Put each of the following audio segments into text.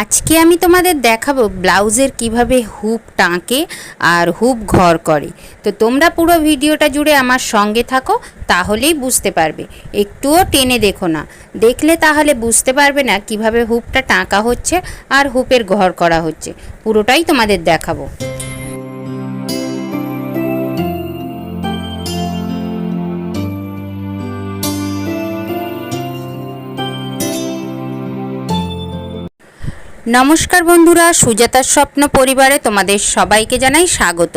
আজকে আমি তোমাদের দেখাবো ব্লাউজের কীভাবে হুপ টাঁকে আর হুপ ঘর করে। তো তোমরা পুরো ভিডিওটা জুড়ে আমার সঙ্গে থাকো, তাহলেই বুঝতে পারবে। একটুও টেনে দেখো না। দেখলে তাহলে বুঝতে পারবে না কীভাবে হুপটা টাঁকা হচ্ছে আর হুপের ঘর করা হচ্ছে। পুরোটাই তোমাদের দেখাবো। নমস্কার বন্ধুরা, সুজাতার স্বপ্ন পরিবারে তোমাদের সবাইকে জানাই স্বাগত।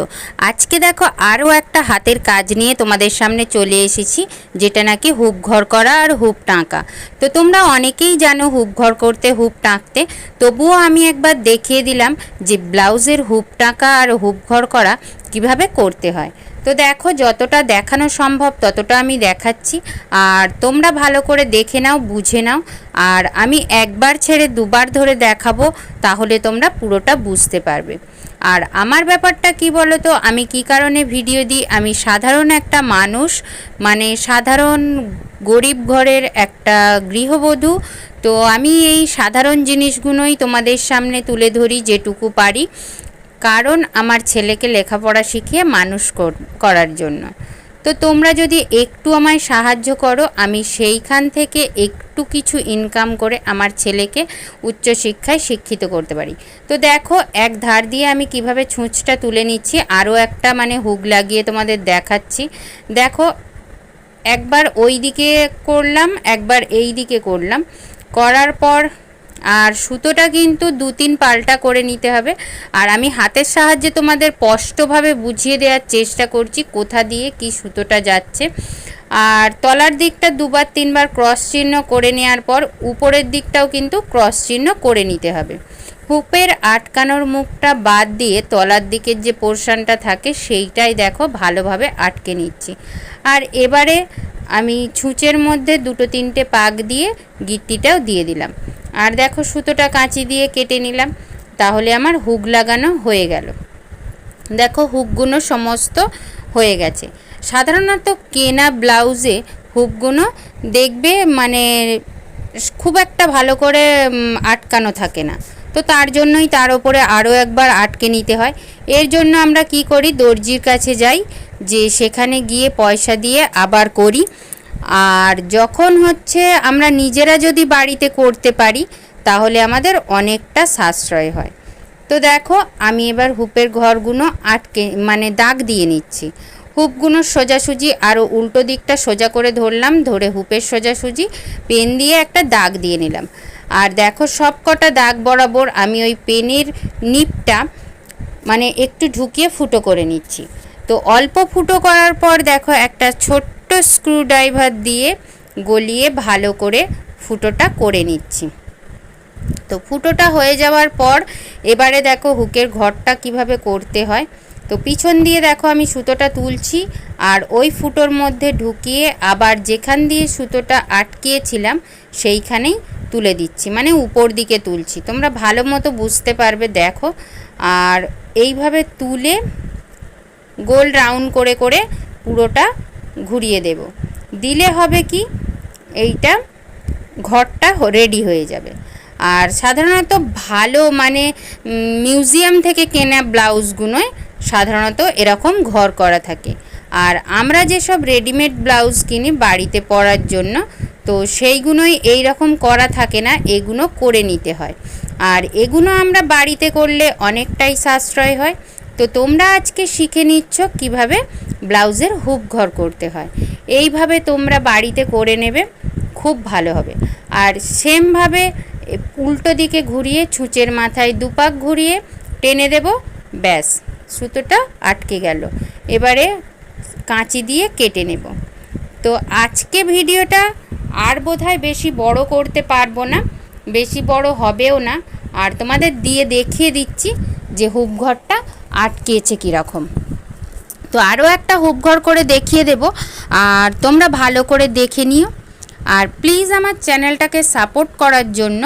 আজকে দেখো আরও একটা হাতের কাজ নিয়ে তোমাদের সামনে চলে এসেছি, যেটা নাকি হুপ ঘর করা আর হুপ টাঁকা। তো তোমরা অনেকেই জানো হুপ ঘর করতে হুপ টাঁকতে। তবুও আমি একবার দেখিয়ে দিলাম যে ব্লাউজের হুপ টাঁকা আর হুপ ঘর করা কীভাবে করতে হয়। তো দেখো, যতটা দেখানো সম্ভব ততটা আমি দেখাচ্ছি। আর তোমরা ভালো করে দেখে নাও, বুঝে নাও। আর আমি একবার ছেড়ে দুবার ধরে দেখাবো, তাহলে তোমরা পুরোটা বুঝতে পারবে। আর আমার ব্যাপারটা কি বলো তো আমি কি কারণে ভিডিও দিই? আমি সাধারণ একটা মানুষ মানে সাধারণ গরিব ঘরের একটা গৃহবধূ। তো আমি এই সাধারণ জিনিসগুলোই তোমাদের সামনে তুলে ধরি যেটুকু পারি। কারণ আমার ছেলেকে লেখাপড়া শিখিয়ে মানুষ করার জন্য। তো তোমরা যদি একটু আমায় সাহায্য করো, আমি সেইখান থেকে একটু কিছু ইনকাম করে আমার ছেলেকে উচ্চশিক্ষায় শিক্ষিত করতে পারি। তো দেখো, এক ধার দিয়ে আমি কীভাবে ছুঁচটা তুলে নিচ্ছি, আরও একটা মানে হুক লাগিয়ে তোমাদের দেখাচ্ছি। দেখো, একবার ওই দিকে করলাম, একবার এই দিকে করলাম। করার পর আর সুতোটা কিন্তু দু তিন পাল্টা করে নিতে হবে। আর আমি হাতের সাহায্যে তোমাদের স্পষ্টভাবে বুঝিয়ে দেওয়ার চেষ্টা করছি কোথা দিয়ে কি সুতোটা যাচ্ছে। আর তলার দিকটা দুবার তিনবার ক্রস চিহ্ন করে নেওয়ার পর উপরের দিকটাও কিন্তু ক্রস চিহ্ন করে নিতে হবে। হুপের আটকানোর মুখটা বাদ দিয়ে তলার দিকের যে পোর্শনটা থাকে সেইটাই দেখো ভালোভাবে আটকে নিচ্ছি। আর এবারে আমি ছুঁচের মধ্যে দুটো তিনটে পাক দিয়ে গিট্টিটাও দিয়ে দিলাম। আর দেখো সুতোটা কাঁচি দিয়ে কেটে নিলাম, তাহলে আমার হুক লাগানো হয়ে গেল। দেখো হুকগুলো সমস্ত হয়ে গেছে। সাধারণত কেনা ব্লাউজে হুকগুলো দেখবে মানে খুব একটা ভালো করে আটকানো থাকে না। তো তার জন্যই তার ওপরে আরও একবার আটকে নিতে হয়। এর জন্য আমরা কি করি, দর্জির কাছে যাই, যে সেখানে গিয়ে পয়সা দিয়ে আবার করি। আর যখন হচ্ছে আমরা নিজেরা যদি বাড়িতে করতে পারি, তাহলে আমাদের অনেকটা সাশ্রয় হয়। তো দেখো, আমি এবার হুপের ঘরগুলো আটকে মানে দাগ দিয়ে নিচ্ছি। হুপগুলো সোজাসুজি আরও উল্টো দিকটা সোজা করে ধরলাম, ধরে হুপের সোজাসুজি পেন দিয়ে একটা দাগ দিয়ে নিলাম। আর দেখো, সব কটা দাগ বরাবর আমি ওই পেনের নিপটা মানে একটু ঢুকিয়ে ফুটো করে নিচ্ছি। তো অল্প ফুটো করার পর দেখো, একটা ছোট্ট স্ক্রুড্রাইভার দিয়ে গলিয়ে ভালো করে ফুটোটা করে নিচ্ছি। তো ফুটোটা হয়ে যাওয়ার পর এবারে দেখো হুকের ঘরটা কীভাবে করতে হয়। তো পিছন দিয়ে দেখো আমি সুতোটা তুলছি আর ওই ফুটোর মধ্যে ঢুকিয়ে আবার যেখান দিয়ে সুতোটা আটকিয়েছিলাম সেইখানেই তুলে দিচ্ছি মানে উপর দিকে তুলছি। তোমরা ভালো মতো বুঝতে পারবে, দেখো। আর এইভাবে তুলে গোল রাউন্ড করে করে পুরোটা ঘুরিয়ে দেব। দিলে হবে কি? এইটা ঘরটা রেডি হয়ে যাবে। আর সাধারণত ভালো মানে মিউজিয়াম থেকে কেনা ব্লাউজগুলোয় সাধারণত এরকম ঘর করা থাকে। আর আমরা যেসব রেডিমেড ব্লাউজ কিনি বাড়িতে পরার জন্য, তো সেইগুলোই এই রকম করা থাকে না এগুলো করে নিতে হয়। আর এগুলো আমরা বাড়িতে করলে অনেকটাই সাশ্রয় হয়। তো তোমরা আজকে শিখে নিচ্ছ কীভাবে ব্লাউজের হুক ঘর করতে হয়। এইভাবে তোমরা বাড়িতে করে নেবে, খুব ভালো হবে। আর সেমভাবে উল্টো দিকে ঘুরিয়ে ছুঁচের মাথায় দুপাক ঘুরিয়ে টেনে দেব, ব্যাস, সুতোটা আটকে গেল। এবারে কাঁচি দিয়ে কেটে নেব। তো আজকে ভিডিওটা আর বোধহয় বেশি বড় করতে পারব না, বেশি বড় হবেও না। আর তোমাদের দিয়ে দেখিয়ে দিচ্ছি যে হুপ ঘরটা আটকেছে কীরকম। তো আরও একটা হুপ ঘর করে দেখিয়ে দেব, আর তোমরা ভালো করে দেখে নিও। আর প্লিজ আমার চ্যানেলটাকে সাপোর্ট করার জন্য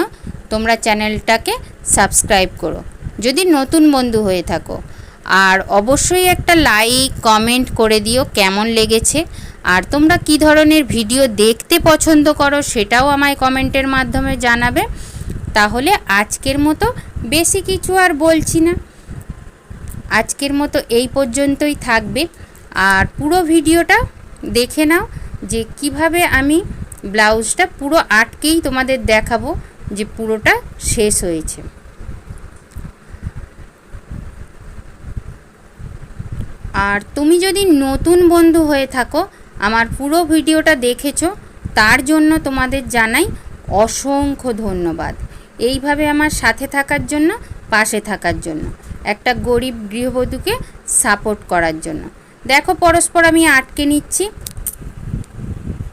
তোমরা চ্যানেলটাকে সাবস্ক্রাইব করো, যদি নতুন বন্ধু হয়ে থাকো। আর অবশ্যই একটা লাইক কমেন্ট করে দিও কেমন লেগেছে, আর তোমরা কি ধরনের ভিডিও দেখতে পছন্দ করো সেটাও আমায় কমেন্টের মাধ্যমে জানাবে। তাহলে আজকের মতো বেশি কিছু আর বলছি না। আজকের মতো এই পর্যন্তই থাকবে। আর পুরো ভিডিওটা দেখে নাও যে কীভাবে আমি ব্লাউজটা পুরো আটকেই তোমাদের দেখাবো যে পুরোটা শেষ হয়েছে। আর তুমি যদি নতুন বন্ধু হয়ে থাকো, আমার পুরো ভিডিওটা দেখেছ, তার জন্য তোমাদের জানাই অসংখ্য ধন্যবাদ। এইভাবে আমার সাথে থাকার জন্য, পাশে থাকার জন্য। একটা গরিব গৃহবধূকে সাপোর্ট করার জন্য। দেখো পরস্পর আমি আটকে নিচ্ছি।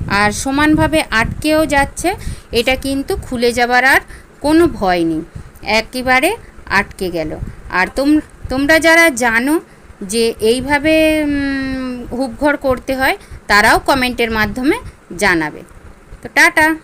আর সমানভাবে আটকেও যাচ্ছে, এটা কিন্তু খুলে যাবার আর কোনো ভয় নেই। একেবারে আটকে গেল। আর তোম, তোমরা যারা জানো যে এইভাবে হুপঘর করতে হয়, তারাও কমেন্টের মাধ্যমে জানাবে। তো টাটা!